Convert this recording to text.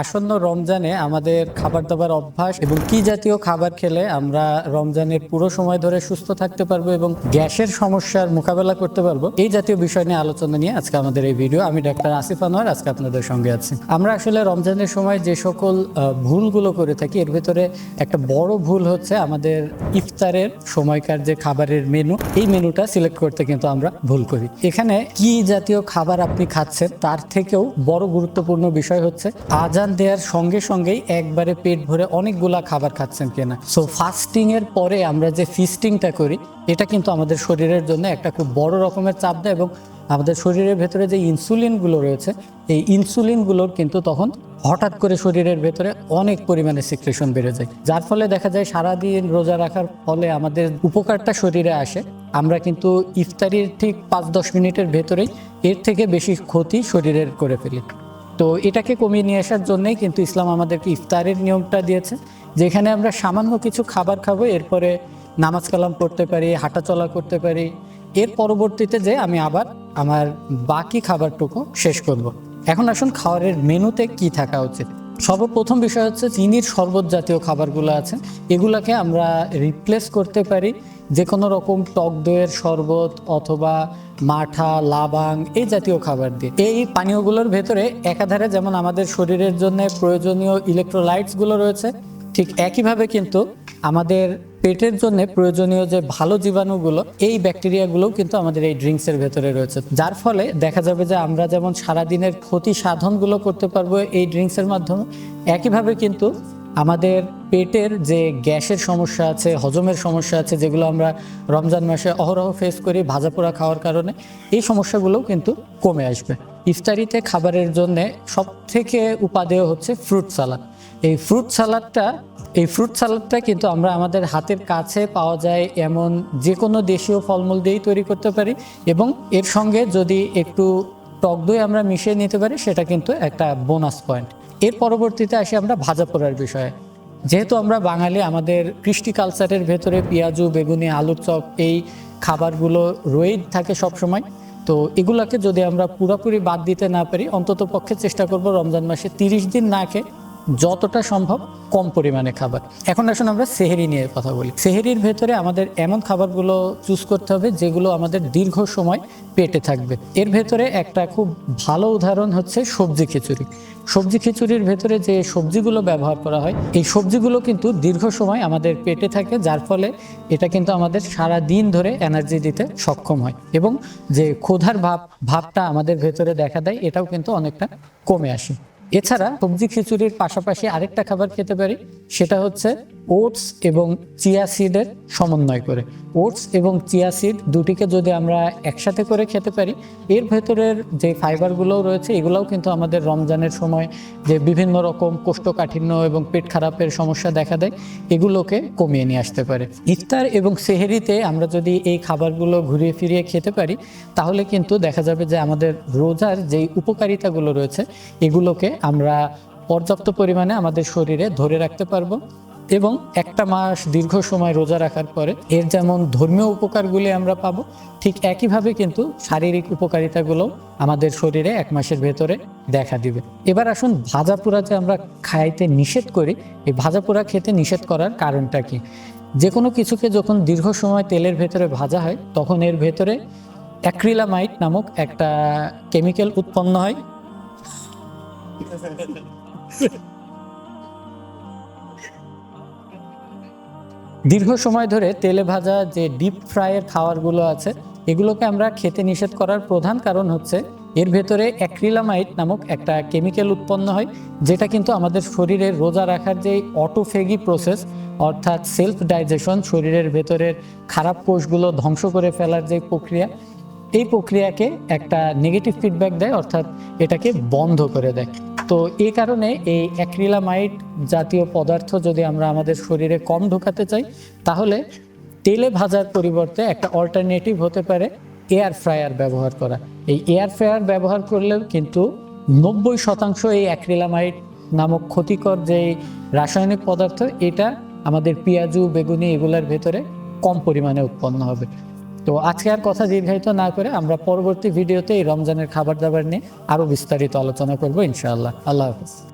আসন্ন রমজানে আমাদের খাবার দাবার অভ্যাস এবং কি জাতীয় খাবার খেলে আমরা রমজানের পুরো সময় ধরে সুস্থ থাকতে পারব এবং গ্যাসের সমস্যার মোকাবেলা করতে পারব, এই জাতীয় বিষয় নিয়ে আলোচনা নিয়ে আজকে আমাদের এই ভিডিও আমি ডাক্তার আসিফ আনোয়ার, আজকে আপনাদের সঙ্গে আছি। আমরা আসলে রমজানের সময় যে সকল ভুলগুলো করে থাকি, এর ভেতরে একটা বড় ভুল হচ্ছে আমাদের ইফতারের সময়কার যে খাবারের মেনু এই মেনুটা সিলেক্ট করতে কিন্তু আমরা ভুল করি। এখানে কি জাতীয় খাবার আপনি খাচ্ছেন, তার থেকেও বড় গুরুত্বপূর্ণ বিষয় হচ্ছে আজান দেওয়ার সঙ্গে সঙ্গেই একবারে পেট ভরে অনেকগুলা খাবার খাচ্ছেন কিনা। সো ফাস্টিং এর পরে আমরা যে ফিস্টিংটা করি, এটা কিন্তু আমাদের শরীরের জন্য একটা খুব বড় রকমের চাপ দেয় এবং আমাদের শরীরের ভেতরে যে ইনসুলিনগুলো রয়েছে, এই ইনসুলিনগুলোর কিন্তু তখন হঠাৎ করে শরীরের ভেতরে অনেক পরিমাণে সিক্রেশন বেড়ে যায়। যার ফলে দেখা যায় সারাদিন রোজা রাখার ফলে আমাদের উপকারটা শরীরে আসে। আমরা কিন্তু ইফতারির ঠিক পাঁচ দশ মিনিটের ভেতরেই এর থেকে বেশি ক্ষতি শরীরের করে ফেলি। তো এটাকে কমিয়ে নিয়ে আসার জন্যেই কিন্তু ইসলাম আমাদেরকে ইফতারের নিয়মটা দিয়েছে, যেখানে আমরা সামান্য কিছু খাবার খাব, এরপরে নামাজ কালাম পড়তে পারি, হাঁটাচলা করতে পারি এর পরবর্তীতে যে আমি আবার আমার বাকি খাবারটুকু শেষ করব। এখন আসুন খাওয়ারের মেনুতে কি থাকা উচিত সর্বপ্রথম বিষয় হচ্ছে চিনির শরবত জাতীয় খাবারগুলো আছে। এগুলাকে আমরা রিপ্লেস করতে পারি। যে কোনো রকম টক দইয়ের শরবত অথবা মাঠা, লাবাং, এই জাতীয় খাবার দিয়ে। এই পানীয়গুলোর ভেতরে একাধারে যেমন আমাদের শরীরের জন্য প্রয়োজনীয় ইলেকট্রোলাইটসগুলো রয়েছে, ঠিক একইভাবে কিন্তু আমাদের পেটের জন্য প্রয়োজনীয় যে ভালো জীবাণুগুলো, এই ব্যাকটেরিয়াগুলো কিন্তু আমাদের এই ড্রিঙ্কসের ভেতরে রয়েছে। যার ফলে দেখা যাবে যে আমরা যেমন সারাদিনের ক্ষতি সাধনগুলো করতে পারব এই ড্রিঙ্কসের মাধ্যমে, একইভাবে কিন্তু আমাদের পেটের যে গ্যাসের সমস্যা আছে, হজমের সমস্যা আছে, যেগুলো আমরা রমজান মাসে অহরহ ফেস করি, ভাজা পোড়া খাওয়ার কারণে, এই সমস্যাগুলোও কিন্তু কমে আসবে। ইফতারিতে খাবারের জন্য সব থেকে উপাদেয় হচ্ছে ফ্রুট সালাদ এই ফ্রুট সালাদটা এই ফ্রুট সালাদটা কিন্তু আমরা আমাদের হাতের কাছে পাওয়া যায় এমন যে কোনো দেশীয় ফলমূল দিয়েই তৈরি করতে পারি এবং এর সঙ্গে যদি একটু টক দই আমরা মিশিয়ে নিতে পারি, সেটা কিন্তু একটা বোনাস পয়েন্ট এর পরবর্তীতে আসি আমরা ভাজা পোড়ার বিষয়ে। যেহেতু আমরা বাঙালি, আমাদের কৃষ্টি কালচারের ভেতরে পেঁয়াজু, বেগুনি, আলুর চপ এই খাবারগুলো রয়েই থাকে সবসময়। তো এগুলাকে যদি আমরা পুরোপুরি বাদ দিতে না পারি অন্তত পক্ষে চেষ্টা করব রমজান মাসে তিরিশ দিন না খেয়ে যতটা সম্ভব কম পরিমাণে খাবার। এখন আসুন আমরা সেহেরি নিয়ে কথা বলি। সেহেরির ভেতরে আমাদের এমন খাবারগুলো চুজ করতে হবে যেগুলো আমাদের দীর্ঘ সময় পেটে থাকবে। এর ভেতরে একটা খুব ভালো উদাহরণ হচ্ছে সবজি খিচুড়ি। সবজি খিচুড়ির ভেতরে যে সবজিগুলো ব্যবহার করা হয়, এই সবজিগুলো কিন্তু দীর্ঘ সময় আমাদের পেটে থাকে, যার ফলে এটা কিন্তু আমাদের সারা দিন ধরে এনার্জি দিতে সক্ষম হয় এবং যে ক্ষুধার ভাব, ভাবটা আমাদের ভেতরে দেখা দেয়, এটাও কিন্তু অনেকটা কমে আসে। এছাড়া সবজি খিচুড়ির পাশাপাশি আরেকটা খাবার খেতে পারি সেটা হচ্ছে ওটস এবং চিয়া সিডের সমন্বয় করে। ওটস এবং চিয়া সিড দুটিকে যদি আমরা একসাথে করে খেতে পারি, এর ভেতরের যে ফাইবারগুলোও রয়েছে, এগুলোও কিন্তু আমাদের রমজানের সময় যে বিভিন্ন রকম কোষ্ঠকাঠিন্য এবং পেট খারাপের সমস্যা দেখা দেয়, এগুলোকে কমিয়ে নিয়ে আসতে পারে। ইফতার এবং সেহেরিতে আমরা যদি এই খাবারগুলো ঘুরিয়ে ফিরিয়ে খেতে পারি, তাহলে কিন্তু দেখা যাবে যে আমাদের রোজার যেই উপকারিতাগুলো রয়েছে, এগুলোকে আমরা পর্যাপ্ত পরিমাণে আমাদের শরীরে ধরে রাখতে পারব। এবং একটা মাস দীর্ঘ সময় রোজা রাখার পরে এর যেমন ধর্মীয় উপকারগুলি আমরা পাবো, ঠিক একইভাবে কিন্তু শারীরিক উপকারিতাগুলো আমাদের শরীরে এক মাসের ভেতরে দেখা দিবে। এবার আসুন ভাজা পোড়া যে আমরা খাইতে নিষেধ করি, এই ভাজা পোড়া খেতে নিষেধ করার কারণটা কি? যে কোনো কিছুকে যখন দীর্ঘ সময় তেলের ভেতরে ভাজা হয়, তখন এর ভেতরে অ্যাক্রিলামাইট নামক একটা কেমিক্যাল উৎপন্ন হয়। দীর্ঘ সময় ধরে তেলে ভাজা যে ডিপ ফ্রাইয়ের খাবারগুলো আছে, এগুলোকে আমরা খেতে নিষেধ করার প্রধান কারণ হচ্ছে, এর ভেতরে অ্যাক্রিলামাইট নামক একটা কেমিক্যাল উৎপন্ন হয়, যেটা কিন্তু আমাদের শরীরের রোজা রাখার যে অটোফেগি প্রসেস অর্থাৎ সেলফ ডাইজেশন শরীরের ভেতরের খারাপ কোষগুলো ধ্বংস করে ফেলার যে প্রক্রিয়া, এই প্রক্রিয়াকে একটা নেগেটিভ ফিডব্যাক দেয়, অর্থাৎ এটাকে বন্ধ করে দেয়। তো এই কারণে এই অ্যাক্রিলামাইড জাতীয় পদার্থ যদি আমরা আমাদের শরীরে কম ঢোকাতে চাই, তাহলে তেলে ভাজার পরিবর্তে একটা অল্টারনেটিভ হতে পারে এয়ার ফ্রায়ার ব্যবহার করা। এই এয়ার ফ্রায়ার ব্যবহার করলেও কিন্তু নব্বই শতাংশ এই অ্যাক্রিলামাইড নামক ক্ষতিকর যে রাসায়নিক পদার্থ, এটা আমাদের পেঁয়াজু, বেগুনি এগুলোর ভেতরে কম পরিমাণে উৎপন্ন হবে। তো আজকে আর কথা দীর্ঘায়িত না করে আমরা পরবর্তী ভিডিওতে এই রমজানের খাবার দাবার নিয়ে আরও বিস্তারিত আলোচনা করব, ইনশাআল্লাহ। আল্লাহ হাফিজ।